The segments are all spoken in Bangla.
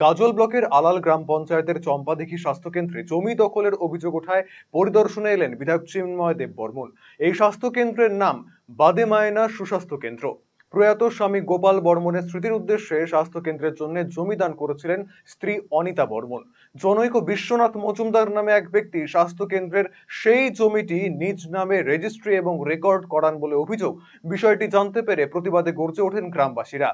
গাজল ব্লকের আলাল গ্রাম পঞ্চায়েতের চম্পাদিঘি স্বাস্থ্যকেন্দ্রে জমি দখলের অভিযোগ ওঠায় পরিদর্শনে এলেন বিধায়ক চিন্ময় দেব বর্মন এই স্বাস্থ্যকেন্দ্রের নাম বাদে মায়না সুস্বাস্থ্য কেন্দ্র। প্রয়াত স্বামী গোপাল বর্মনের স্মৃতির উদ্দেশ্যে স্বাস্থ্যকেন্দ্রের জন্য জমি দান করেছিলেন স্ত্রী অনিতা বর্মন জনৈক বিশ্বনাথ মজুমদার নামে এক ব্যক্তি স্বাস্থ্যকেন্দ্রের সেই জমিটি নিজ নামে রেজিস্ট্রি এবং রেকর্ড করান বলে অভিযোগ। বিষয়টি জানতে পেরে প্রতিবাদে গর্জে ওঠেন গ্রামবাসীরা।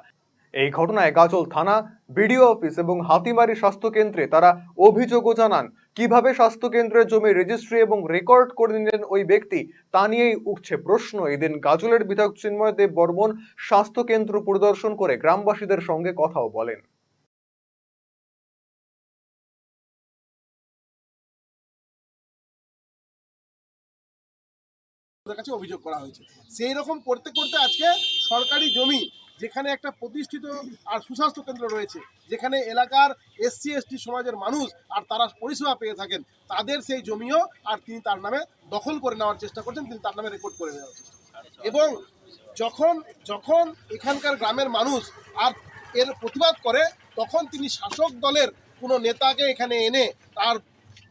এই ঘটনায় গাজল থানা, বিডিও অফিস এবং হাতিমারি স্বাস্থ্য কেন্দ্রে তারা অভিযোগও জানান। কীভাবে স্বাস্থ্য কেন্দ্রের জমি রেজিস্ট্রি এবং রেকর্ড করে নিলেন ওই ব্যক্তি, তা নিয়েই উঠছে প্রশ্ন। এদিন গাজলের বিধায়ক চিন্ময় দেব বর্মন স্বাস্থ্য কেন্দ্র পরিদর্শন করে গ্রামবাসীদের সঙ্গে কথাও বলেন। কাছে অভিযোগ করা হয়েছে। সেই রকম করতে করতে আজকে সরকারি জমি যেখানে একটা প্রতিষ্ঠিত আর সুস্বাস্থ্য কেন্দ্র রয়েছে, যেখানে এলাকার এসসি, এসটি সমাজের মানুষ আর তারা পরিষেবা পেয়ে থাকেন, তাদের সেই জমিও আর তিনি তার নামে দখল করে নেওয়ার চেষ্টা করছেন, তিনি তার নামে রেকর্ড করে নেওয়ার চেষ্টা এবং যখন যখন এখানকার গ্রামের মানুষ আর এর প্রতিবাদ করে, তখন তিনি শাসক দলের কোনো নেতাকে এখানে এনে তার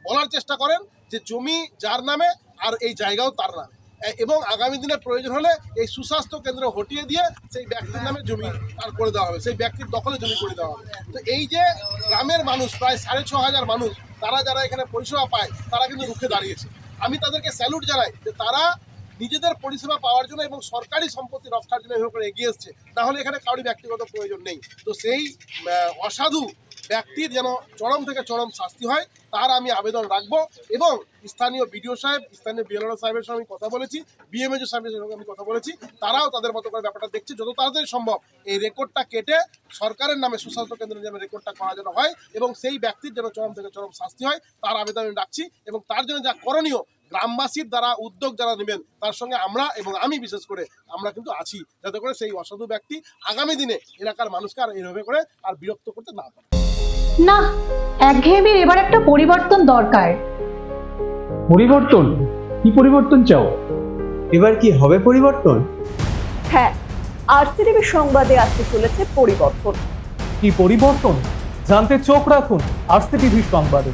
বলার চেষ্টা করেন যে জমি যার নামে আর এই জায়গাও তার নামে। এবং আগামী দিনে প্রয়োজন হলে এই সুস্বাস্থ্য কেন্দ্র হটিয়ে দিয়ে সেই ব্যক্তির নামে জমি তার করে দেওয়া হবে, সেই ব্যক্তির দখলে জমি করে দেওয়া হবে। তো এই যে গ্রামের মানুষ, প্রায় সাড়ে ছ হাজার মানুষ, তারা যারা এখানে পরিষেবা পায়, তারা কিন্তু রুখে দাঁড়িয়েছে। আমি তাদেরকে স্যালুট জানাই যে তারা নিজেদের পরিষেবা পাওয়ার জন্য এবং সরকারি সম্পত্তি রক্ষার জন্য এভাবে করে এগিয়ে এসছে। না হলে এখানে কারোর ব্যক্তিগত প্রয়োজন নেই। তো সেই অসাধু ব্যক্তির যেন চরম থেকে চরম শাস্তি হয়, তার আমি আবেদন রাখব এবং স্থানীয় বিডিও সাহেব, স্থানীয় বিএলআর সাহেবের সঙ্গে আমি কথা বলেছি বিএমএজও সাহেবের সঙ্গে আমি কথা বলেছি, তারাও তাদের মতো করে ব্যাপারটা দেখছে, যত তাড়াতাড়ি সম্ভব এই রেকর্ডটা কেটে সরকারের নামে সুস্বাস্থ্য কেন্দ্রের যেন রেকর্ডটা করা যেন হয় এবং সেই ব্যক্তির যেন চরম থেকে চরম শাস্তি হয়, তার আবেদন আমি রাখছি এবং তার জন্য যা করণীয়, গ্রামবাসীর দ্বারা উদ্যোগ যারা নেবেন, তার সঙ্গে আমরা এবং আমি বিশেষ করে, আমরা কিন্তু আছি, যাতে করে সেই অসাধু ব্যক্তি আগামী দিনে এলাকার মানুষকে আর এইভাবে করে আর বিরক্ত করতে না পারে। না একঘেয়েমির এবার একটা পরিবর্তন দরকার। পরিবর্তন? কি পরিবর্তন চাও? এবার কি হবে পরিবর্তন? হ্যাঁ আরসিটিভি সংবাদে আসতে চলেছে পরিবর্তন। কি পরিবর্তন? জানতে চোখ রাখুন আরসিটিভি সংবাদে।